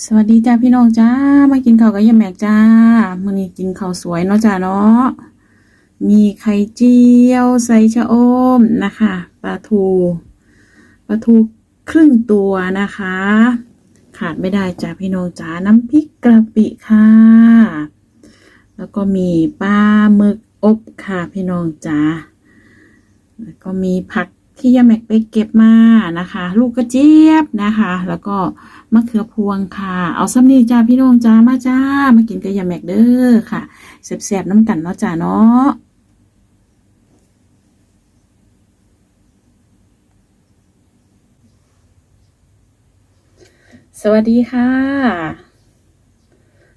สวัสดีจ้าพี่น้องจ้ามากินข้าวกับยายแมกจ้ามื้อนี้กินข้าวสวยเนาะจ้าเนาะมีไข่เจียวใส่ชะอมนะคะปลาทูปลาทูครึ่งตัวนะคะ ขาดไม่ได้จ้าพี่น้องจ้าน้ำพริกกะปิค่ะ แล้วก็มีปลาหมึกอบค่ะพี่น้องจ้าแล้วก็มีผัก ที่ยาแม็กไปเก็บมานะคะ ลูกกระเจี๊ยบนะคะ แล้วก็มะเขือพวงค่ะ เอาซ้ำนี่จ้าพี่น้องจ้ามาจ้า มากินกับยาแม็กเด้อค่ะแซ่บๆน้ำกันเนาะจ้าเนาะสวัสดีค่ะ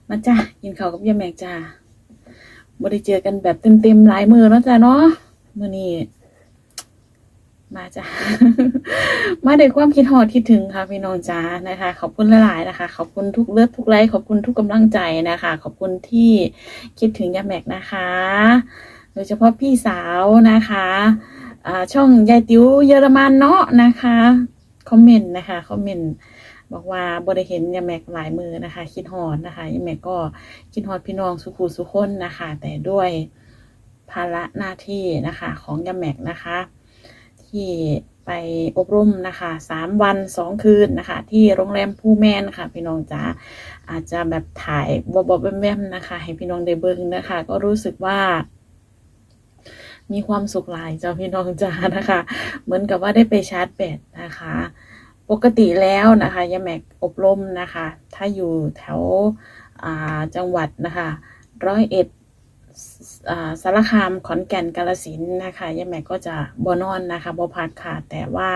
มาจ้ากินข้าวกับยาแม็กจ้าบ่ได้เจอกันแบบเต็มๆหลายมือแล้วจ้าเนาะมื้อนี้ มาจ้ะมาด้วยความคิดฮอดคิดถึงค่ะพี่น้องจ้านะคะ ขอบคุณหลายๆนะคะ ขอบคุณทุกเลือดทุกไลค์ขอบคุณทุกกำลังใจนะคะ ขอบคุณที่คิดถึงยาแม็กนะคะ โดยเฉพาะพี่สาวนะคะช่องยายติ๋วเยอรมันเนาะนะคะคอมเมนต์นะคะคอมเมนต์บอกว่าบริเห็นยาแม็กหลายมือนะคะ คิดฮอดนะคะยาแม็กก็คิดฮอดพี่น้องสุขูสุขคนนะคะ แต่ด้วยภาระหน้าที่นะคะ ของยาแม็กนะคะ ที่ไปอบรมนะคะสามวันสองคืนนะคะ ที่โรงแรมผู้แมนค่ะพี่น้องจ๋าอาจจะแบบถ่ายบอบๆแวมๆนะคะ ให้พี่น้องได้เบิ่งนะคะ ก็รู้สึกว่ามีความสุขหลายเจ้าพี่น้องจ๋านะคะ เหมือนกับว่าได้ไปชาร์จแบตนะคะ ปกติแล้วนะคะยาแมกอบรมนะคะ ถ้าอยู่แถวจังหวัดนะคะร้อยเอ็ด สารคามขอนแก่นกาลสินนะคะยายแม่ก็จะบนอนนะคะบพักค่ะ แต่ว่า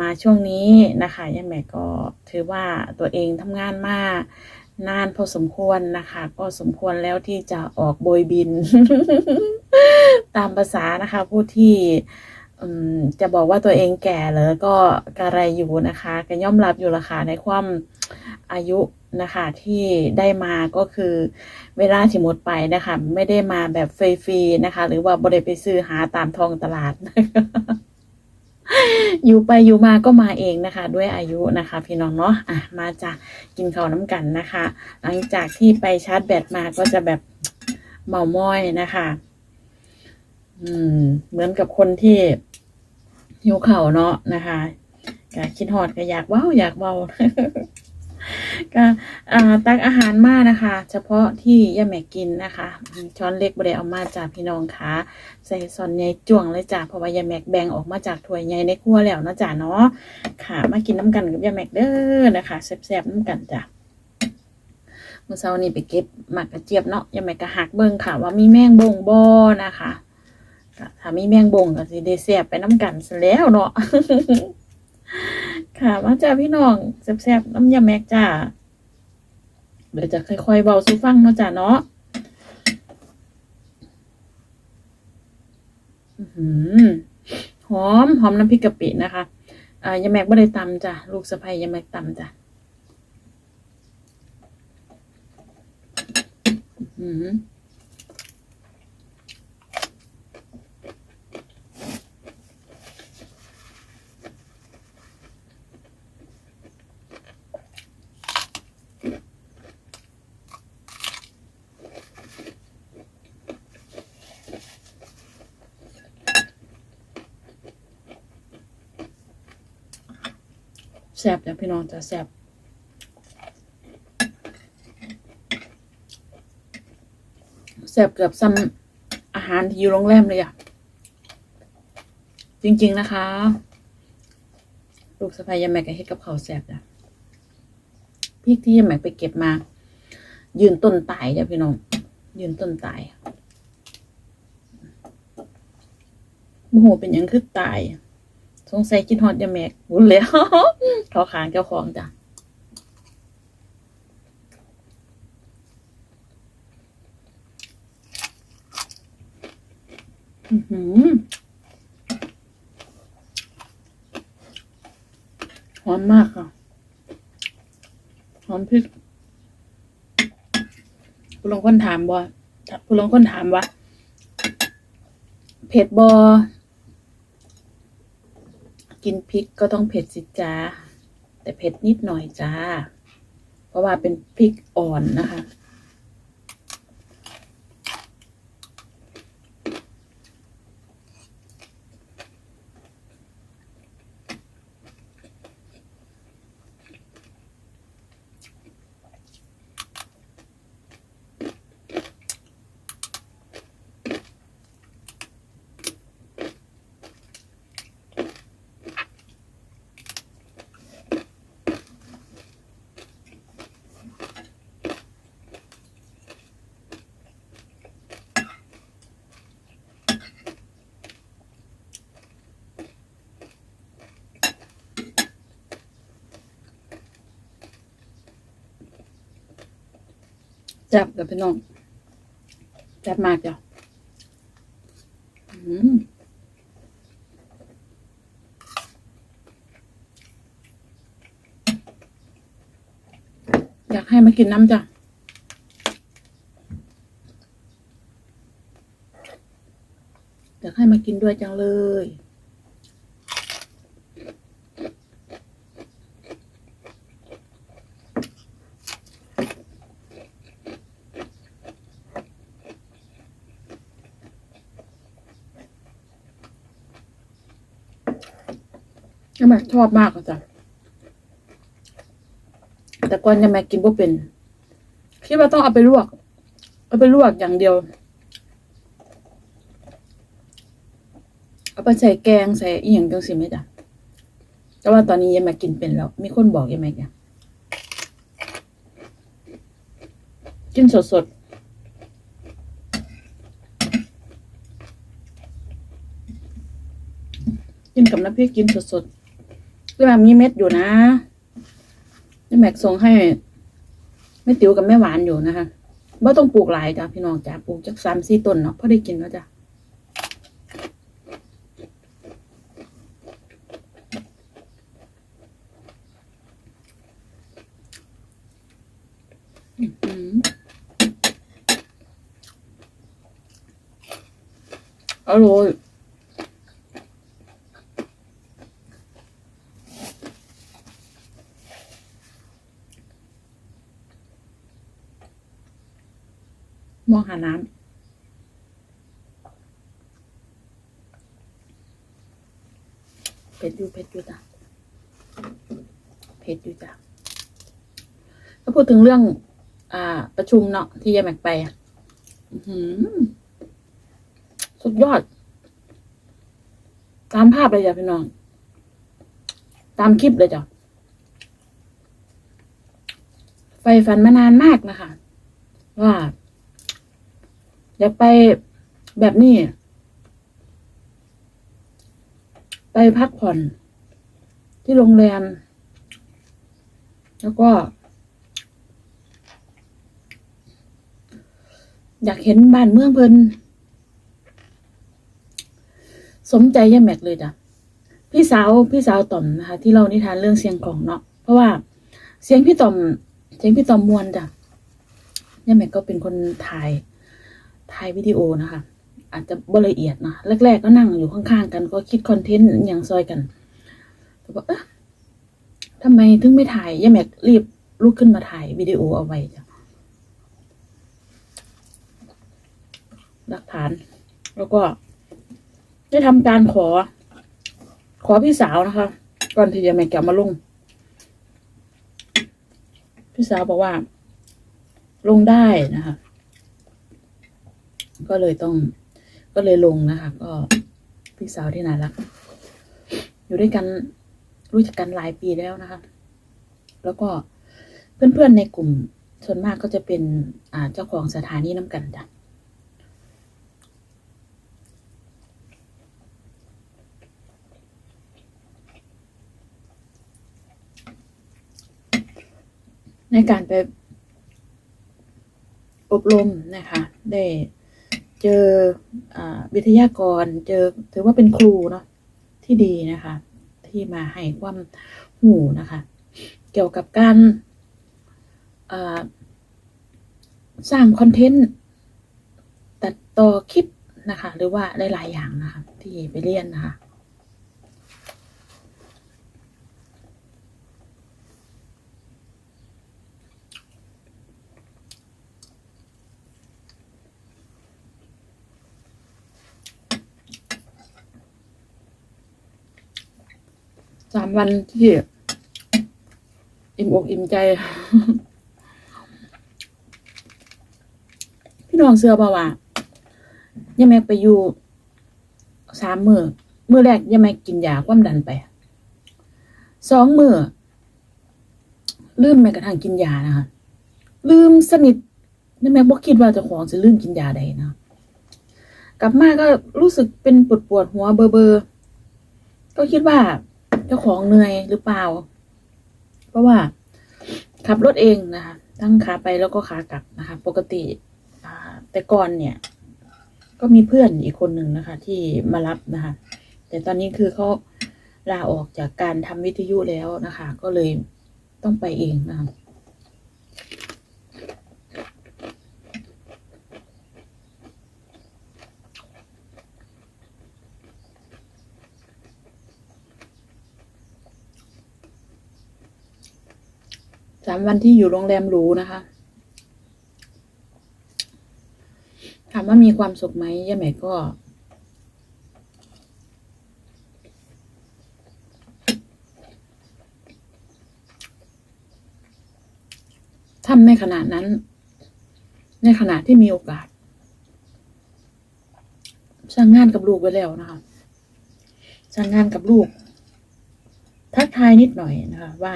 มาช่วงนี้นะคะยายแม่ก็ถือว่าตัวเองทำงานมากนานพอสมควรนะคะ ก็สมควรแล้วที่จะออกโบยบิน ตามภาษานะคะ ผู้ที่จะบอกว่าตัวเองแก่เหรอก็กระไรอยู่นะคะก็ย่อมรับอยู่ละค่ะในความอายุ นะคะที่ได้มาก็คือเวลาที่หมดไปนะคะ ไม่ได้มาแบบฟรีๆนะคะ หรือว่าบ่ได้ไปซื้อหาตามทองตลาดอยู่ไปอยู่มาก็มาเองนะคะ ด้วยอายุนะคะ พี่น้องเนาะอะมาจ้ะกินข้าวน้ำกันนะคะ หลังจากที่ไปชาร์จแบตมาก็จะแบบเมาม้อยนะคะ อืม เหมือนกับคนที่หิวเข่าเนาะนะคะก็คิดหอดก็อยากว้าวอยากเว้า ก็ตักอาหารมานะคะ เฉพาะที่ย่าแม่กินนะคะ ช้อนเล็กบ่ได้เอามาจากพี่น้องค่ะใส่ซอนใหญ่จ่วงเลยจ้ะเพราะว่าย่าแม็กแบ่งออกมาจากถ้วยใหญ่ในครัวแล้วนะจ๊ะเนาะค่ะ มากินน้ำกันกับย่าแม็กเด้อนะคะแซ่บๆน้ำกันจ้ะเมื่อเช้านี้ไปเก็บหมักกระเจี๊ยบเนาะย่าแม็กก็หักเบิ่งค่ะ ว่ามีแมงบงบ่นะคะถ้ามีแมงบงก็สิได้แซ่บไปน้ำกันซะแล้วเนาะ ค่ะมาจ้าพี่น้องแซ่บๆน้ำยาแม็กจ้าเดี๋ยวจะค่อยๆเบาสู้ฟังเนาะจ้าเนาะอื้อหอมหอมน้ำพริกกะปินะคะอ่ายาแม็กไม่ได้ตำจ้ะลูกสะใภ้ยาแม็กตำจ้ะอื้อ แซ่บจ้ะพี่น้องจะแซ่บแซ่บเกือบซ้ำอาหารที่อยู่โรงแรมเลยอะจริง ๆ นะคะ ลูกสะใภ้ยาแม็กเฮ็ดกับเขาแซ่บจ้ะพริกที่ยาแม็กไปเก็บมา ยืนต้นตายจ้ะพี่น้อง ยืนต้นตายโมโหเป็นยังคือตาย สงสัยกินฮอดยาแม็กบุญแล้วทอขางเจ้าของจ้ะอือหือหอมมากค่ะหอมพริกผู้ลางคนถามบ่ผู้ลางคนถามว่าเผ็ดบอ กินพริกก็ต้องเผ็ดสิจ้าแต่เผ็ดนิดหน่อยจ้า เพราะว่าเป็นพริกอ่อนนะคะ จับกับพี่น้องจับมากจ้ะอืมอยากให้มากินน้ำจ้ะอยากให้มากินด้วยจังเลย ม่ชอบมากจ้ะแต่ก่อนยังแม่กินบ่เป็น คิดว่าต้องเอาไปลวก เอาไปลวกอย่างเดียว เอาไปใส่แกงใส่อีหยังจังสิไหมจ้ะแต่ว่าตอนนี้ยังแม่กินเป็นแล้ว มีคนบอกยังแม่จ้ะกินสดสดกินกับน้ำพริกกินสดสด ๆก็แบบมีเม็ดอยู่นะแม่ส่งให้แม่ติ๋วกับแม่หวานอยู่นะคะว่าต้องปลูกหลายจ้ะพี่น้องจ้ะปลูกจักสามสี่ต้นเนาะพอได้กินแล้วจ้ะอืมอร่อย มองหาน้ำเผ็ดอยู่เผ็ดอยู่จ้ะเผ็ดอยู่จ้ะถ้าพูดถึงเรื่อง อ่า ประชุมเนาะที่ยายแม็กไปอะอื้อหือสุดยอด ตามภาพเลยจ้ะพี่น้อง ตามคลิปเลยจ้ะไฟฝันมานานมากนะคะ ว่า อยากไปแบบนี้ ไปพักผ่อนที่โรงแรม แล้วก็ อยากเห็นบ้านเมืองเพลินสมใจย่าแม็กเลยจ้ะพี่สาวพี่สาวต่อมนะคะ ที่เรานิทานเรื่องเสียงของเนาะเพราะว่าเสียงพี่ต่อม เสียงพี่ต่อมมวนจ้ะย่าแม็กก็เป็นคนถ่าย ถ่ายวิดีโอนะคะ อาจจะบ่ละเอียดนะแรก ๆ ก็นั่งอยู่ข้างๆกันก็คิดคอนเทนต์อย่างซอยกันแต่ว่าเอ๊ะทำไมถึงไม่ถ่ายย่าแม็กรีบลุกขึ้นมาถ่ายวิดีโอเอาไว้จ้ะหลักฐาน แล้วก็ ได้ทำการขอ ขอพี่สาวนะคะ ก่อนที่จะแม่แกะมาลง พี่สาวบอกว่า ลงได้นะคะ ก็เลยต้อง ก็เลยลงนะคะ ก็พี่สาวที่น่ารัก อยู่ด้วยกันรู้จักกันหลายปีแล้วนะคะ แล้วก็เพื่อนๆในกลุ่มส่วนมากก็จะเป็นอ่าเจ้าของสถานีน้ำกันจ้ะในการไปอบรมนะคะ ได้ เจออาวิทยากรเจอถือว่าเป็นครูเนาะที่ดีนะคะ ที่มาให้ความหูนะคะ เกี่ยวกับการอ่าสร้างคอนเทนต์ตัดต่อคลิปนะคะ หรือว่าหลายๆอย่างนะคะ ที่ไปเรียนนะคะ สามวันที่อิ่มอกอิ่มใจ พี่น้องเสื้อบ่าว่าย่าแม็กไปอยู่สามมือมือแรกย่าแม็กกินยาความดันไปสองมือลืมแม้กระทั่งกินยานะคะลืมสนิทย่าแม็กบอกคิดว่าจ้าของจะลืมกินยาใดนะกลับมาก็รู้สึกเป็นปวดปวดหัวเบอร์เบอร์ก็คิดว่า เจ้าของเหนื่อยหรือเปล่า เพราะว่า ขับรถเองนะคะทั้งขาไปแล้วก็ขากลับนะคะ ปกติแต่ก่อนเนี่ย ก็มีเพื่อนอีกคนหนึ่งนะคะ ที่มารับนะคะ แต่ตอนนี้คือเขาลาออกจากการทำวิทยุแล้วนะคะ ก็เลยต้องไปเองนะคะามวันที่อยู่โรงแรมหรูนะคะ ถามว่ามีความสุขไหมย่าแหม่ก็ ทำในขณะนั้น ในขณะที่มีโอกาสสั่งงานกับลูกไว้แล้วนะคะสั่งงานกับลูก ทักทายนิดหน่อยนะคะว่า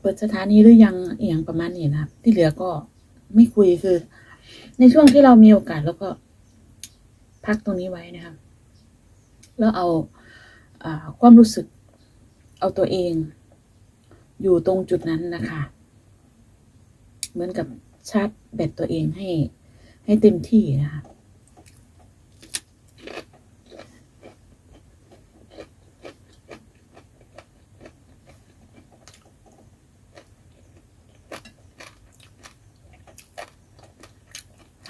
เปิดสถานีหรือยังเอหย่างประมาณนี้นะครับ ที่เหลือก็ไม่คุยคือ ในช่วงที่เรามีโอกาสแล้วก็ พักตรงนี้ไว้นะครับ แล้วเอาอาความรู้สึก เอาตัวเอง อยู่ตรงจุดนั้นนะคะ เหมือนกับชาร์จแบตตัวเองให้ให้เต็มที่นะคะ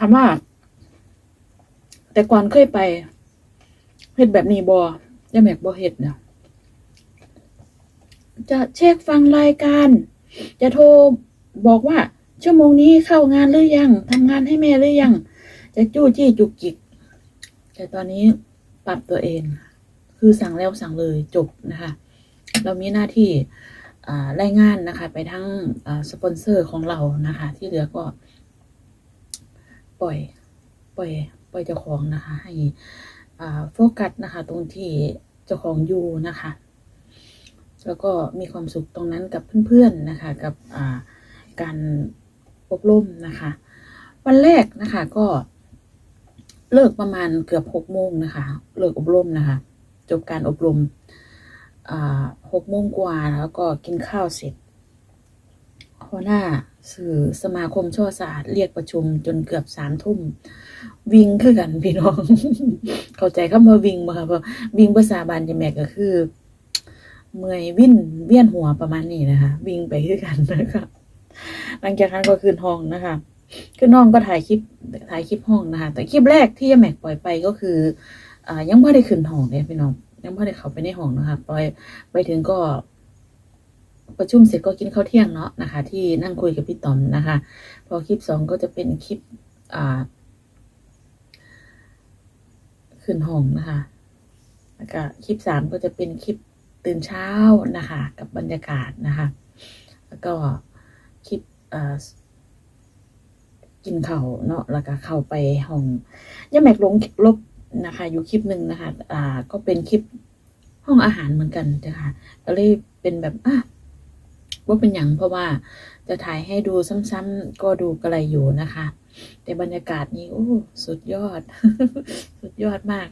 ามว่า แต่ก่อนเคยไปเฮ็ดแบบนี้บอย่าแมกบอเฮ็ดเนี่ยจะเช็คฟังรายการ จะโทรบอกว่า ชั่วโมงนี้เข้างานหรือยังทำงานให้แม่หรือยัง จะจู้จี้จุกจิก แต่ตอนนี้ปรับตัวเอง คือสั่งแล้วสั่งเลยจบนะคะ เรามีหน้าที่อ่ารายงานนะคะ ไปทั้งอ่าสปอนเซอร์ของเรานะคะ ที่เหลือก็ ปล่อย ปล่อย ปล่อยเจ้าของนะคะ ให้โฟกัสนะคะ ตรงที่เจ้าของอยู่นะคะ แล้วก็มีความสุขตรงนั้นกับเพื่อนๆนะคะ กับการอบรมนะคะ วันแรกนะคะก็เลิกประมาณเกือบหกโมงนะคะ เลิกอบรมนะคะ จบการอบรมหกโมงกว่าแล้วก็กินข้าวเสร็จ หัวหน้าสื่อสมาคมช่อสะอาดเรียกประชุมจนเกือบสามทุ่ม วิ่งคือกันพี่น้อง เข้าใจคำว่าวิ่งบ่คะเพราะวิ่งภาษาบาลจะแม่ก็คือ เมื่อยวิ่นเวียนหัวประมาณนี้นะคะ วิ่งไปคือกันนะคะหลังจากนั้นก็ขึ้นห้องนะคะขึ้นห้องก็ถ่ายคลิปถ่ายคลิปห้องนะคะ แต่คลิปแรกที่ยแม็กปล่อยไปก็คืออยังไม่ได้ขึ้นห้องเลยพี่น้องยังไม่ได้เข้าไปในห้องนะคะปล่อยไปถึงก็ ประชุมเสร็จก็กินข้าวเที่ยงเนาะนะคะ ที่นั่งคุยกับพี่ต๋อมนะคะ พอคลิปสองก็จะเป็นคลิปอ่าขึ้นห้องนะคะแล้วก็คลิปสามก็จะเป็นคลิปตื่นเช้านะคะ กับบรรยากาศนะคะ แล้วก็คลิปอ่อกินข้าวเนาะแล้วก็เข้าไปห้องย่าแม็กลงลบนะคะ อยู่คลิปหนึ่งนะคะ อ่า ก็เป็นคลิปห้องอาหารเหมือนกันนะคะก็เลยเป็นแบบอะ ว่าเป็นอย่างเพราะว่าจะถ่ายให้ดูซ้ำๆก็ดูกระไรอยู่นะคะ แต่บรรยากาศนี้โอ้สุดยอด สุดยอดมาก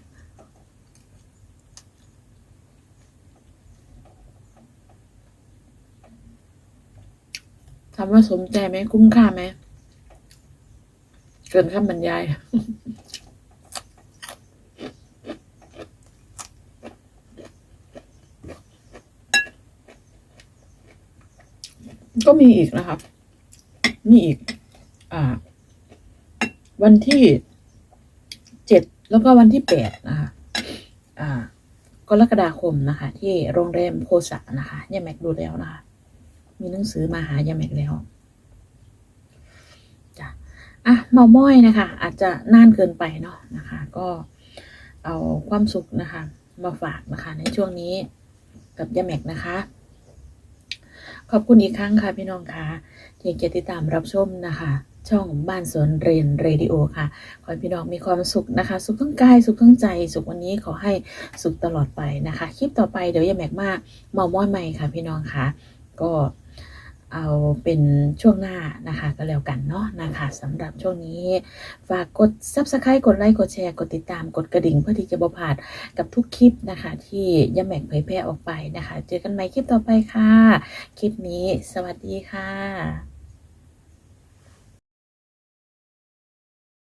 ถามว่าสมใจไหมคุ้มค่าไหมเกินคำบรรยาย ก็มีอีกนะครับ มีอีก อ่า วันที่เจ็ดแล้วก็วันที่แปดนะคะ อ่ากรกฎาคมนะคะ ที่โรงแรมโคสะนะคะยาแม็กดูแล้วนะคะ มีหนังสือมาหายาแม็กแล้วจ้ะอะเมาม้อยนะคะ อาจจะนานเกินไปเนาะนะคะ ก็เอาความสุขนะคะ มาฝากนะคะ ในช่วงนี้กับย่าแม็กนะคะ ขอบคุณอีกครั้งค่ะพี่น้องค่ะที่เกียรติดตามรับชมนะคะ ช่องบ้านสวนเรียนเรดิโอค่ะ ขอให้พี่น้องมีความสุขนะคะ สุขทั้งกายสุขทั้งใจ สุขวันนี้ขอให้สุขตลอดไปนะคะ คลิปต่อไปเดี๋ยวอย่าแมกมากเมาม้อยใหม่ค่ะ พี่น้องค่ะ ก็ เอาเป็นช่วงหน้านะคะ ก็แล้วกันเนาะนะคะสำหรับช่วงนี้ ฝากกด subscribe กดไลค์กดแชร์กดติดตามกดกระดิ่งเพื่อที่จะบ่พลาดกับทุกคลิปนะคะ ที่ย่าแหม่งเผยแพร่ออกไปนะคะ เจอกันใหม่คลิปต่อไปค่ะ คลิปนี้สวัสดีค่ะ